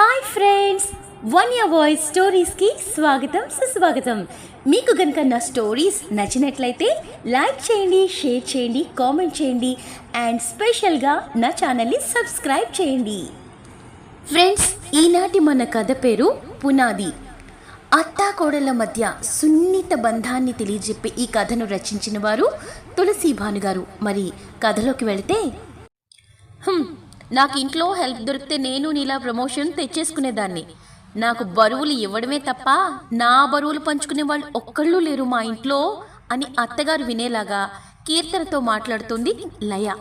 Hi friends one year voice స్టోరీస్కి స్వాగతం సుస్వాగతం. మీకు కనుక నా స్టోరీస్ నచ్చినట్లయితే లైక్ చేయండి షేర్ చేయండి కామెంట్ చేయండి అండ్ స్పెషల్గా నా ఛానల్ని సబ్స్క్రైబ్ చేయండి. ఫ్రెండ్స్ ఈనాటి మన కథ పేరు పునాది. అత్తాకోడళ్ళ మధ్య సున్నిత బంధాన్ని తెలియజెప్పే ఈ కథను రచించిన వారు తులసి భాను గారు మరి కథలోకి వెళితే నాకు ఇంట్లో హెల్ప్ దొరికితే నేను నీలా ప్రమోషన్ తెచ్చేసుకునేదాన్ని. నాకు బరువులు ఇవ్వడమే తప్ప నా బరువులు పంచుకునే వాళ్ళు ఒక్కళ్ళు లేరు మా ఇంట్లో అని అత్తగారు వినేలాగా కీర్తనతో మాట్లాడుతుంది లయ.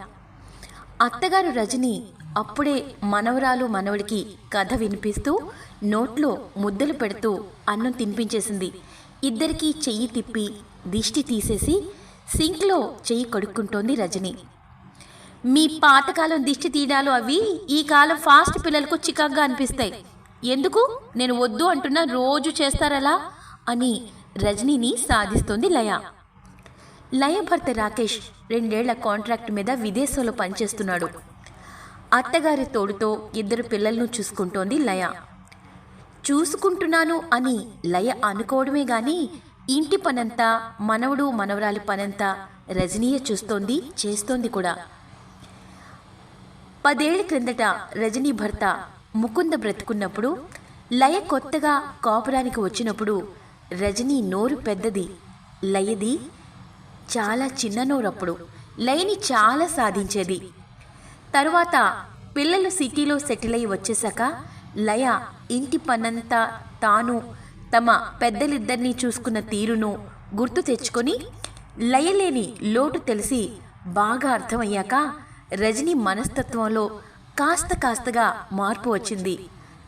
అత్తగారు రజని అప్పుడే మనవరాలు మనవడికి కథ వినిపిస్తూ నోట్లో ముద్దలు పెడుతూ అన్నం తినిపించేసింది. ఇద్దరికీ చెయ్యి తిప్పి దిష్టి తీసేసి సింక్లో చెయ్యి కడుక్కుంటోంది రజని. మీ పాతకాలం దిష్టి తీయడాలు అవి ఈ కాలం ఫాస్ట్ పిల్లలకు చికాగ్గా అనిపిస్తాయి. ఎందుకు? నేను వద్దు అంటున్నా రోజు చేస్తారలా? అని రజనీని సాధిస్తోంది లయ. లయ భర్త రాకేష్ రెండేళ్ళ కాంట్రాక్ట్ మీద విదేశంలో పనిచేస్తున్నాడు. అత్తగారి తోడుతో ఇద్దరు పిల్లలను చూసుకుంటోంది లయ. చూసుకుంటున్నాను అని లయ అనుకోవడమే గాని ఇంటి పనంతా మనవడు మనవరాలి పనంతా రజనీయ చూస్తోంది చేస్తోంది కూడా. పదేళ్ళ క్రిందట రజనీ భర్త ముకుంద బ్రతుకున్నప్పుడు లయ కొత్తగా కాపురానికి వచ్చినప్పుడు రజనీ నోరు పెద్దది లయది చాలా చిన్న నోరప్పుడు లయని చాలా సాధించేది. తరువాత పిల్లలు సిటీలో సెటిల్ అయి వచ్చేశాక లయ ఇంటి పనంతా తాను తమ పెద్దలిద్దరినీ చూసుకున్న తీరును గుర్తు తెచ్చుకొని లయలేని లోటు తెలిసి బాగా అర్థమయ్యాక రజని మనస్తత్వంలో కాస్త కాస్తగా మార్పు వచ్చింది.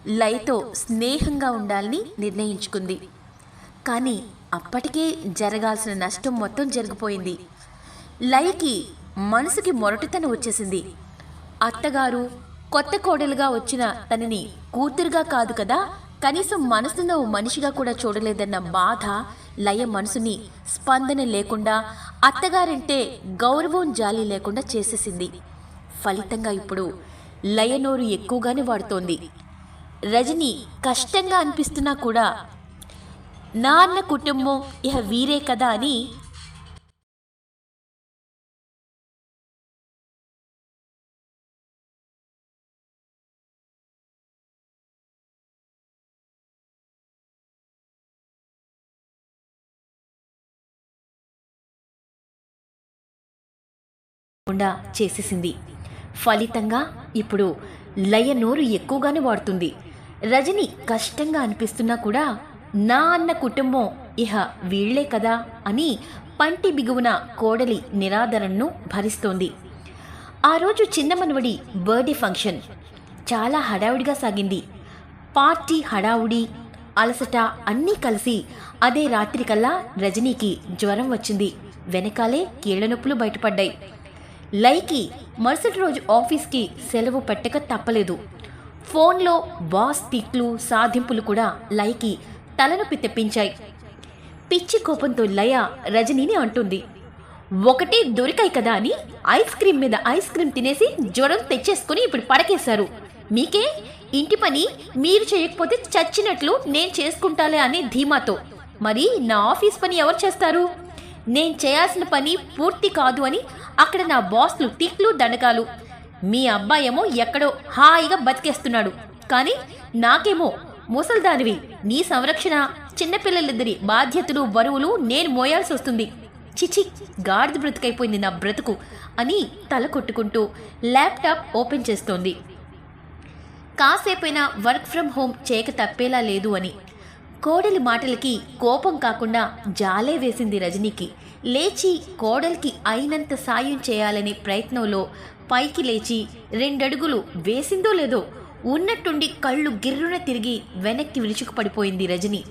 లయతో స్నేహంగా ఉండాలని నిర్ణయించుకుంది. కానీ అప్పటికే జరగాల్సిన నష్టం మొత్తం జరిగిపోయింది. లయకి మనసుకి మొరటుతనం వచ్చేసింది. అత్తగారు కొత్త కోడలుగా వచ్చిన తనని కూతురుగా కాదు కదా కనీసం మనసులో మనిషిగా కూడా చూడలేదన్న బాధ లయ మనసుని స్పందన లేకుండా అత్తగారంటే గౌరవం జాలి లేకుండా చేసేసింది. ఫలితంగా ఇప్పుడు లయనోరు ఎక్కువగానే వాడుతోంది. రజని కష్టంగా అనిపిస్తున్నా కూడా నాన్న కుటుంబం ఇహ వీరే కదా అని లేకుండా చేసేసింది. ఫలితంగా ఇప్పుడు లయ నోరు ఎక్కువగానే వాడుతుంది. రజని కష్టంగా అనిపిస్తున్నా కూడా నా అన్న కుటుంబం ఇహ వీళ్ళే కదా అని పంటి బిగువున కోడలి నిరాదరణను భరిస్తోంది. ఆ రోజు చిన్నమనవడి బర్త్డే ఫంక్షన్. చాలా హడావుడిగా సాగింది. పార్టీ హడావుడి అలసట అన్నీ కలిసి అదే రాత్రికల్లా రజనీకి జ్వరం వచ్చింది. వెనకాలే కీళ్ళ నొప్పులు బయటపడ్డాయి. లైకి మరుసటి రోజు ఆఫీస్కి సెలవు పెట్టక తప్పలేదు. ఫోన్లో బాస్ తిట్లు సాధింపులు కూడా లైకి తలనొప్పి తెప్పించాయి పిచ్చి కోపంతో లయ రజనీని అంటుంది. ఒకటే దొరికాయి కదా అని ఐస్ క్రీమ్ మీద ఐస్ క్రీమ్ తినేసి జ్వరం తెచ్చేసుకుని ఇప్పుడు పడకేశారు. మీకే? ఇంటి పని మీరు చేయకపోతే చచ్చినట్లు నేను చేసుకుంటాలే అనే ధీమాతో. మరి నా ఆఫీస్ పని ఎవరు చేస్తారు? నేను చేయాల్సిన పని పూర్తి కాదు అని అక్కడ నా బాస్లు టిక్లు దండకాలు మీ అబ్బాయేమో ఎక్కడో హాయిగా బతికేస్తున్నాడు. కానీ నాకేమో ముసల్దానివి నీ సంరక్షణ చిన్నపిల్లలిద్దరి బాధ్యతలు బరువులు నేను మోయాల్సి వస్తుంది చిచి గాడిద బ్రతుకైపోయింది నా బ్రతుకు అని తల కొట్టుకుంటూ ల్యాప్టాప్ ఓపెన్ చేస్తోంది. కాసేపైనా వర్క్ ఫ్రమ్ హోమ్ చేయక తప్పేలా లేదు అని కోడలి మాటలకి కోపం కాకుండా జాలే వేసింది రజనీకి. లేచి కోడలికి అయినంత సాయం చేయాలనే ప్రయత్నంలో పైకి లేచి రెండడుగులు వేసిందో లేదో ఉన్నట్టుండి కళ్ళు గిర్రున తిరిగి వెనక్కి విరుచుకు పడిపోయింది రజని.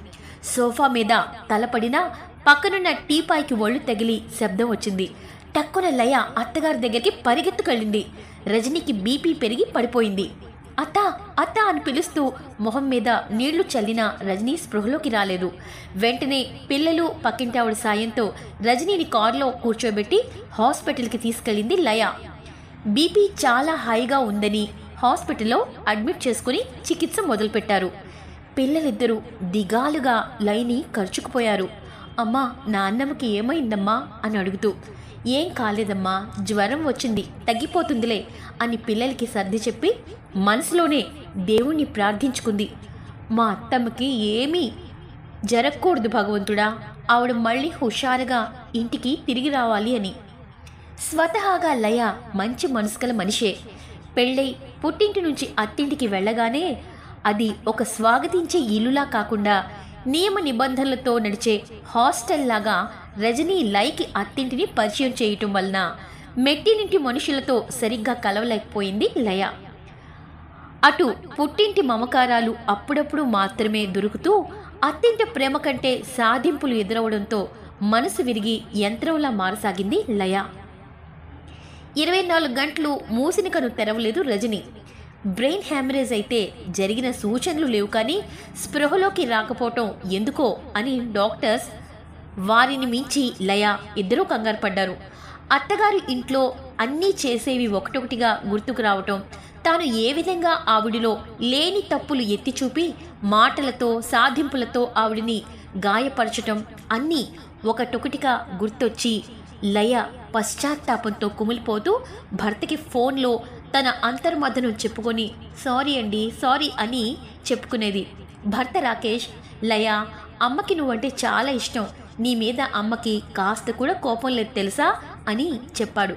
సోఫా మీద తలపడినా పక్కనున్న టీపాయ్కి ఒళ్ళు తగిలి శబ్దం వచ్చింది. టక్కున లయ అత్తగారి దగ్గరికి పరిగెత్తుకెళ్ళింది. రజనీకి బీపీ పెరిగి పడిపోయింది. అత్త అత్త అని పిలుస్తూ మొహం మీద నీళ్ళు చల్లిన రజనీ స్పృహలోకి రాలేదు. వెంటనే పిల్లలు పక్కింటావిడ సాయంతో రజనీని కారులో కూర్చోబెట్టి హాస్పిటల్కి తీసుకెళ్ళింది లయ. బీపీ చాలా హైగా ఉందని హాస్పిటల్లో అడ్మిట్ చేసుకుని చికిత్స మొదలుపెట్టారు. పిల్లలిద్దరూ దిగాలుగా లైని ఖర్చుకుపోయారు అమ్మా నాన్నమ్మకి ఏమైందమ్మా? అని అడుగుతూ ఏం కాలేదమ్మా జ్వరం వచ్చింది తగ్గిపోతుందిలే అని పిల్లలకి సర్ది చెప్పి మనసులోనే దేవుణ్ణి ప్రార్థించుకుంది. మా అత్తమ్మకి ఏమీ జరగకూడదు భగవంతుడా ఆవిడ మళ్ళీ హుషారుగా ఇంటికి తిరిగి రావాలి అని. స్వతహాగా లయ మంచి మనసుకల మనిషే. పెళ్ళై పుట్టింటి నుంచి అత్తింటికి వెళ్ళగానే అది ఒక స్వాగతించే ఇల్లులా కాకుండా నియమ నిబంధనలతో నడిచే హాస్టల్ లాగా రజనీ లైకి అత్తింటిని పరిచయం చేయటం వలన మెట్టినింటి మనుషులతో సరిగ్గా కలవలేకపోయింది లయ. అటు పుట్టింటి మమకారాలు అప్పుడప్పుడు మాత్రమే దొరుకుతూ అత్తింటి ప్రేమ కంటే సాధింపులు ఎదురవడంతో మనసు విరిగి యంత్రంలా మారసాగింది లయ. ఇరవై నాలుగు గంటలు మూసిన కను తెరవలేదు రజని. బ్రెయిన్ హ్యామరేజ్ అయితే జరిగిన సూచనలు లేవు కానీ స్పృహలోకి రాకపోవటం ఎందుకో అని డాక్టర్స్ వారిని మించి లయ ఇద్దరూ కంగారు పడ్డారు. అత్తగారి ఇంట్లో అన్నీ చేసేవి ఒకటొకటిగా గుర్తుకు రావటం తాను ఏ విధంగా ఆవిడిలో లేని తప్పులు ఎత్తి చూపి మాటలతో సాధింపులతో ఆవిడిని గాయపరచటం అన్నీ ఒకటొకటిగా గుర్తొచ్చి లయ పశ్చాత్తాపంతో కుమిలిపోతూ భర్తకి ఫోన్లో తన అంతర్మధను చెప్పుకొని సారీ అండి సారీ అని చెప్పుకునేది. భర్త రాకేష్ లయ అమ్మకి నువ్వంటే చాలా ఇష్టం. నీ మీద అమ్మకి కాస్త కూడా కోపం లేదు తెలుసా? అని చెప్పాడు.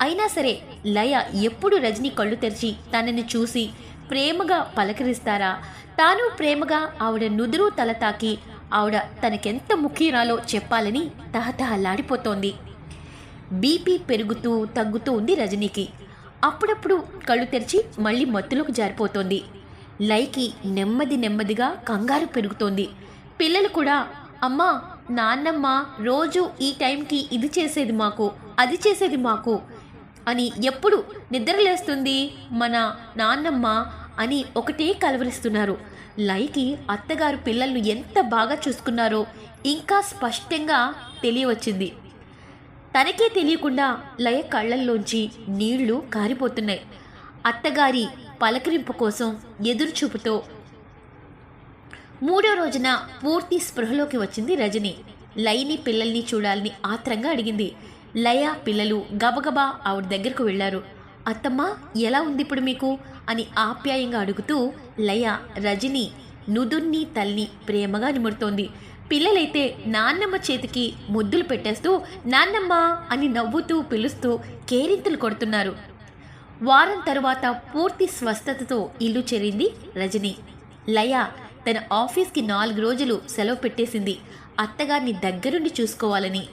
అయినా సరే లయ ఎప్పుడు రజని కళ్ళు తెరిచి తనని చూసి ప్రేమగా పలకరిస్తారా? తాను ప్రేమగా ఆవిడ నుదురు తల తాకి ఆవిడ తనకెంత ముఖ్యరాలో చెప్పాలని తహతహలాడిపోతోంది. బీపీ పెరుగుతూ తగ్గుతూ ఉంది రజనీకి. అప్పుడప్పుడు కళ్ళు తెరిచి మళ్ళీ మత్తులోకి జారిపోతోంది. లైకి నెమ్మది నెమ్మదిగా కంగారు పెరుగుతోంది. పిల్లలు కూడా అమ్మా నాన్నమ్మ రోజు ఈ టైంకి ఇది చేసేది మాకు అది చేసేది మాకు అని ఎప్పుడు నిద్రలేస్తుంది మన నాన్నమ్మ అని ఒకటే కలవరిస్తున్నారు. లైకి అత్తగారు పిల్లలను ఎంత బాగా చూసుకున్నారో ఇంకా స్పష్టంగా తెలియవచ్చింది. తనకే తెలియకుండా లయ కళ్ళల్లోంచి నీళ్ళు కారిపోతున్నాయి. అత్తగారి పలకరింపు కోసం ఎదురుచూపుతో మూడో రోజున పూర్తి స్పృహలోకి వచ్చింది రజని. లయని పిల్లల్ని చూడాలని ఆత్రంగా అడిగింది. లయ పిల్లలు గబగబా ఆవిడ దగ్గరకు వెళ్ళారు. అత్తమ్మ ఎలా ఉంది ఇప్పుడు మీకు? అని ఆప్యాయంగా అడుగుతూ లయ రజని నుదుర్ని తల్లి ప్రేమగా నిమురుతోంది. పిల్లలైతే నాన్నమ్మ చేతికి ముద్దులు పెట్టేస్తూ నాన్నమ్మ అని నవ్వుతూ పిలుస్తూ కేరింతలు కొడుతున్నారు. వారం తరువాత పూర్తి స్వస్థతతో ఇల్లు చేరింది రజని. లయ తన ఆఫీస్కి నాలుగు రోజులు సెలవు పెట్టేసింది. అత్తగారిని దగ్గరుండి చూసుకోవాలని.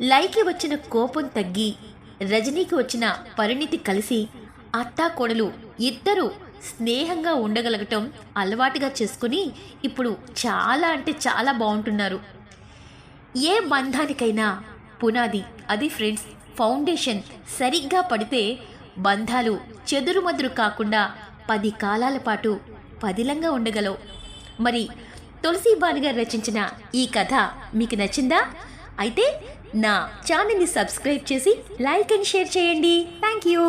లైకి వచ్చిన కోపం తగ్గి రజనీకి వచ్చిన పరిణితి కలిసి అత్తా కోడలు ఇద్దరూ స్నేహంగా ఉండగలగటం అలవాటుగా చేసుకుని ఇప్పుడు చాలా అంటే చాలా బాగుంటున్నారు. ఏ బంధానికైనా పునాది అది ఫ్రెండ్స్ ఫౌండేషన్ సరిగ్గా పడితే బంధాలు చెదురుమదురు కాకుండా పది కాలాల పాటు పదిలంగా ఉండగలవు. మరి తులసి బాలు గారు రచించిన ఈ కథ మీకు నచ్చిందా? అయితే నా ఛానల్ని సబ్స్క్రైబ్ చేసి లైక్ అండ్ షేర్ చేయండి. Thank you